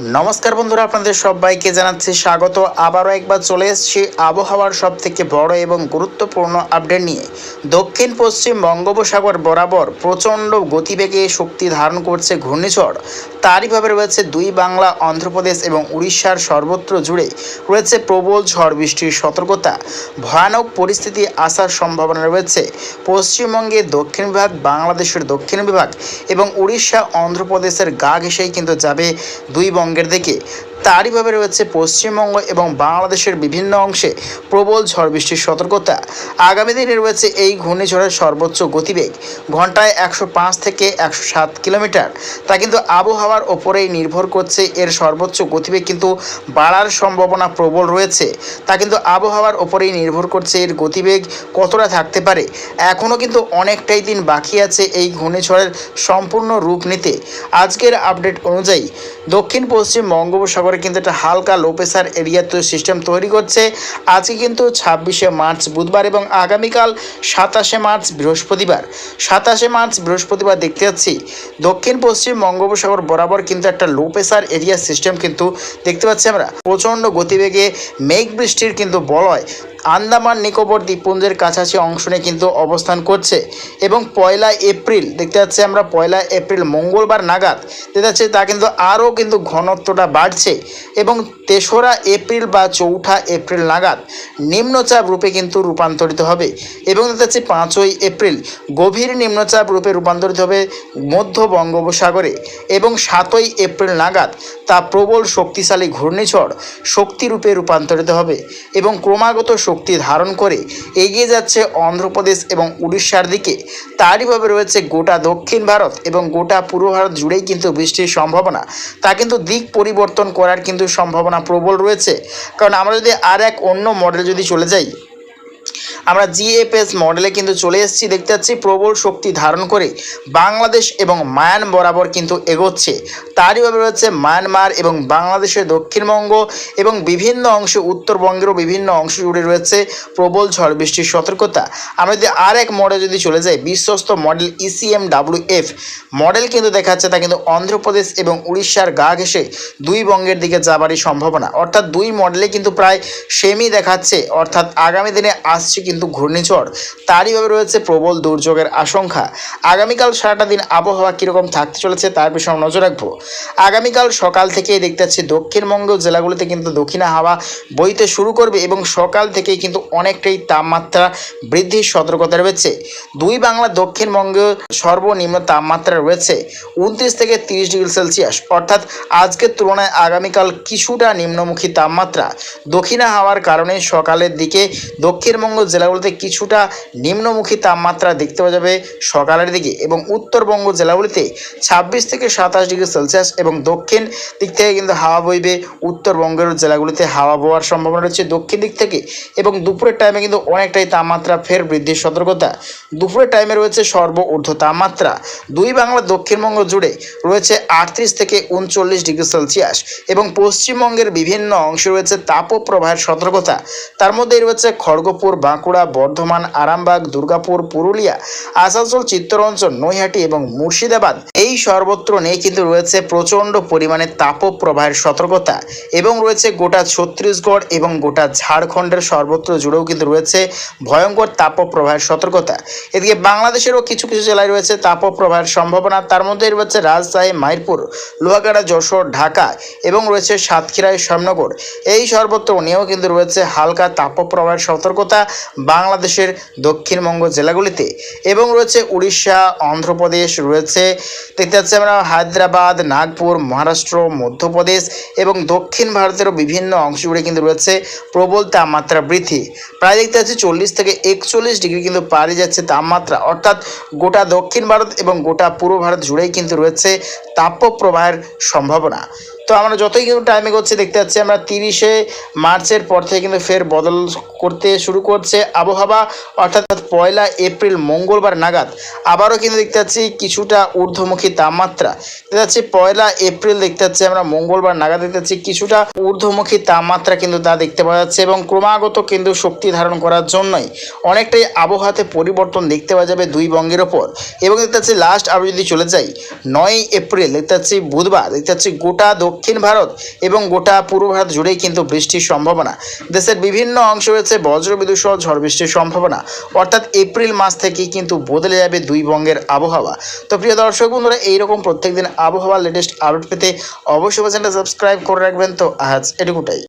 নমস্কার বন্ধুরা, আপনাদের সবাইকে জানাচ্ছি স্বাগত। আবারও একবার চলে এসেছি আবহাওয়ার সব থেকে বড় এবং গুরুত্বপূর্ণ আপডেট নিয়ে। দক্ষিণ, পশ্চিম বঙ্গোপসাগর বরাবর প্রচণ্ড গতিবেগে শক্তি ধারণ করছে ঘূর্ণিঝড়। তারইভাবে রয়েছে দুই বাংলা, অন্ধ্রপ্রদেশ এবং উড়িষ্যার সর্বত্র জুড়ে রয়েছে প্রবল ঝড় বৃষ্টির সতর্কতা। ভয়ানক পরিস্থিতি আসার সম্ভাবনা রয়েছে। পশ্চিমবঙ্গের দক্ষিণ বিভাগ, বাংলাদেশের দক্ষিণ বিভাগ এবং উড়িষ্যা, অন্ধ্রপ্রদেশের গা ঘেঁষেই কিন্তু যাবে দুই বঙ্গের দিকে তারইভাবে রয়েছে পশ্চিমবঙ্গ এবং বাংলাদেশের বিভিন্ন অংশে প্রবল ঝড় বৃষ্টির সতর্কতা। আগামী দিনে রয়েছে এই ঘূর্ণিঝড়ের সর্বোচ্চ গতিবেগ, ঘন্টায় একশো পাঁচ থেকে একশো সাত কিলোমিটার। তা কিন্তু আবহাওয়ার ওপরেই নির্ভর করছে, এর সর্বোচ্চ গতিবেগ কিন্তু বাড়ার সম্ভাবনা প্রবল রয়েছে। তা কিন্তু আবহাওয়ার ওপরেই নির্ভর করছে এর গতিবেগ কতটা থাকতে পারে। এখনও কিন্তু অনেকটাই দিন বাকি আছে এই ঘূর্ণিঝড়ের সম্পূর্ণ রূপ নিতে। আজকের আপডেট অনুযায়ী দক্ষিণ পশ্চিম বঙ্গোপসাগরে কিন্তু একটা হালকা লো প্রেসার এরিয়া সিস্টেম তৈরি করছে। আজকে কিন্তু ছাব্বিশে মার্চ বুধবার এবং আগামীকাল সাতাশে মার্চ বৃহস্পতিবার। সাতাশে মার্চ বৃহস্পতিবার দেখতে পাচ্ছি দক্ষিণ, পশ্চিম বঙ্গোপসাগর বরাবর কিন্তু একটা লো প্রেসার এরিয়া সিস্টেম কিন্তু দেখতে পাচ্ছি আমরা। প্রচণ্ড গতিবেগে মেঘ বৃষ্টির কিন্তু বলয় আন্দামান, নিকোবর দ্বীপপুঞ্জের কাছাকাছি অংশ নিয়ে কিন্তু অবস্থান করছে। এবং পয়লা এপ্রিল, দেখতে পাচ্ছি আমরা পয়লা এপ্রিল, মঙ্গলবার নাগাদ, দেখতে পাচ্ছি তা কিন্তু আরও কিন্তু ঘনত্বটা বাড়ছে। এবং তেসরা এপ্রিল বা চৌঠা এপ্রিল নাগাদ নিম্নচাপ রূপে কিন্তু রূপান্তরিত হবে। এবং দেখতে পাচ্ছি পাঁচই এপ্রিল, গভীর নিম্নচাপ রূপে রূপান্তরিত হবে মধ্য বঙ্গোপসাগরে। এবং সাতই এপ্রিল নাগাদ তা প্রবল শক্তিশালী ঘূর্ণিঝড় শক্তিরূপে রূপান্তরিত হবে। এবং ক্রমাগত শক্তি ধারণ করে এগিয়ে যাচ্ছে অন্ধ্রপ্রদেশ এবং উড়িষ্যার দিকে। তারইভাবে রয়েছে গোটা দক্ষিণ ভারত এবং গোটা পূর্ব ভারত জুড়েই কিন্তু বৃষ্টির সম্ভাবনা। তা কিন্তু দিক পরিবর্তন করার কিন্তু সম্ভাবনা প্রবল রয়েছে। কারণ আমরা যদি আর এক অন্য মডেল যদি চলে যাই আমরা জিএফএস মডেলে কিন্তু চলে এসেছি, দেখতে পাচ্ছি প্রবল শক্তি ধারণ করে বাংলাদেশ এবং মায়ান বরাবর কিন্তু এগোচ্ছে। তারইভাবে রয়েছে মায়ানমার এবং বাংলাদেশের দক্ষিণবঙ্গ এবং বিভিন্ন অংশে, উত্তরবঙ্গেরও বিভিন্ন অংশ জুড়ে রয়েছে প্রবল ঝড় বৃষ্টির সতর্কতা। আমরা যদি আর এক মডেল যদি চলে যাই, বিশ্বস্ত model ECM W F model কিন্তু দেখাচ্ছে তা কিন্তু অন্ধ্রপ্রদেশ এবং উড়িষ্যার গা ঘেঁষে দুই বঙ্গের দিকে যাবারই সম্ভাবনা। অর্থাৎ দুই মডেলে কিন্তু প্রায় সেমই দেখাচ্ছে। অর্থাৎ আগামী দিনে আসছে কিন্তু ঘূর্ণিঝড়। তারইভাবে রয়েছে প্রবল দুর্যোগের আশঙ্কা। আগামীকাল সারাটা দিন আবহাওয়া কীরকম থাকতে চলেছে তার বিষয়ে নজর রাখব। আগামীকাল সকাল থেকেই দেখতে পাচ্ছি দক্ষিণবঙ্গ জেলাগুলিতে কিন্তু দক্ষিণা হাওয়া বইতে শুরু করবে এবং সকাল থেকেই কিন্তু অনেকটাই তাপমাত্রা বৃদ্ধির সতর্কতা রয়েছে। দুই বাংলা দক্ষিণবঙ্গে সর্বনিম্ন তাপমাত্রা রয়েছে উনত্রিশ থেকে তিরিশ ডিগ্রি সেলসিয়াস। অর্থাৎ আজকের তুলনায় আগামীকাল কিছুটা নিম্নমুখী তাপমাত্রা। দক্ষিণা হাওয়ার কারণে সকালের দিকে দক্ষিণবঙ্গ জেলাগুলিতে কিছুটা নিম্নমুখী তাপমাত্রা দেখতে পাওয়া যাবে সকালের দিকে এবং উত্তরবঙ্গ জেলাগুলিতে ছাব্বিশ থেকে সাতাশ ডিগ্রি সেলসিয়াস এবং দক্ষিণ দিক থেকে কিন্তু হাওয়া বইবে। উত্তরবঙ্গের জেলাগুলিতে হাওয়া বওয়ার সম্ভাবনা রয়েছে দক্ষিণ দিক থেকে এবং দুপুরের টাইমে কিন্তু অনেকটাই তাপমাত্রা ফের বৃদ্ধির সতর্কতা। দুপুরের টাইমে রয়েছে সর্ব ঊর্ধ্ব তাপমাত্রা। দুই বাংলা দক্ষিণবঙ্গ জুড়ে রয়েছে আটত্রিশ থেকে উনচল্লিশ ডিগ্রি সেলসিয়াস এবং পশ্চিমবঙ্গের বিভিন্ন অংশে রয়েছে তাপপ্রবাহের সতর্কতা। তার মধ্যেই রয়েছে খড়গপুর বাঁকুড়া বর্ধমান, আরামবাগ, দুর্গাপুর, পুরুলিয়া, আসানসোল, চিত্তরঞ্জন, নৈহাটি এবং মুর্শিদাবাদ এই সর্বত্র নিয়ে কিন্তু রয়েছে প্রচণ্ড পরিমাণে তাপপ্রবাহের সতর্কতা এবং রয়েছে গোটা ছত্তিশগড় এবং গোটা ঝাড়খণ্ডের সর্বত্র জুড়েও কিন্তু রয়েছে ভয়ঙ্কর তাপপ্রবাহের সতর্কতা। এদিকে বাংলাদেশেরও কিছু কিছু জেলায় রয়েছে তাপপ্রবাহের সম্ভাবনা। তার মধ্যে রয়েছে রাজশাহী, মাইরপুর, লোহাগাড়া, যশোর, ঢাকা এবং রয়েছে সাতক্ষীরায় শ্যামনগর এই সর্বত্র নিয়েও কিন্তু রয়েছে হালকা তাপপ্রবাহের সতর্কতা বাংলাদেশের দক্ষিণবঙ্গ জেলাগুলিতে। এবং রয়েছে উড়িষ্যা, অন্ধ্রপ্রদেশ, রয়েছে দেখতে পাচ্ছি আমরা হায়দ্রাবাদ, নাগপুর, মহারাষ্ট্র, মধ্যপ্রদেশ এবং দক্ষিণ ভারতেরও বিভিন্ন অংশ জুড়ে কিন্তু রয়েছে প্রবল তাপমাত্রা বৃদ্ধি। প্রায় দেখতে পাচ্ছি চল্লিশ থেকে একচল্লিশ ডিগ্রি কিন্তু পারে যাচ্ছে তাপমাত্রা। অর্থাৎ গোটা দক্ষিণ ভারত এবং গোটা পূর্ব ভারত জুড়েই কিন্তু রয়েছে তাপপ্রবাহের সম্ভাবনা। তো আমরা যতই কিন্তু টাইমে করছি দেখতে পাচ্ছি আমরা তিরিশে মার্চের পর থেকে কিন্তু ফের বদল করতে শুরু করছে আবহাওয়া। অর্থাৎ পয়লা এপ্রিল, মঙ্গলবার নাগাদ আবারও কিন্তু দেখতে পাচ্ছি কিছুটা ঊর্ধ্বমুখী তাপমাত্রা। দেখতে পাচ্ছি পয়লা এপ্রিল দেখতে পাচ্ছি আমরা, মঙ্গলবার নাগাদ দেখতে পাচ্ছি কিছুটা ঊর্ধ্বমুখী তাপমাত্রা কিন্তু তা দেখতে পাওয়া যাচ্ছে এবং ক্রমাগত কিন্তু শক্তি ধারণ করার জন্যই অনেকটাই আবহাওয়াতে পরিবর্তন দেখতে পাওয়া যাবে দুই বঙ্গের ওপর। এবং দেখতে পাচ্ছি লাস্ট আরও যদি চলে যাই নয় এপ্রিল, দেখতে পাচ্ছি বুধবার, দেখতে পাচ্ছি গোটা দক্ষিণ ভারত এবং গোটা পূর্ব ভারত জুড়েই কিন্তু বৃষ্টির সম্ভাবনা। দেশের বিভিন্ন অংশে রয়েছে বজ্রবিদ্যুৎ সহ ঝড় বৃষ্টির সম্ভাবনা। অর্থাৎ এপ্রিল মাস থেকেই কিন্তু বদলে যাবে দুই বঙ্গের আবহাওয়া। তো প্রিয় দর্শক বন্ধুরা, এইরকম প্রত্যেকদিন আবহাওয়ার লেটেস্ট আপডেট পেতে অবশ্যই চ্যানেলটা সাবস্ক্রাইব করে রাখবেন। তো আজ এটুকুটাই।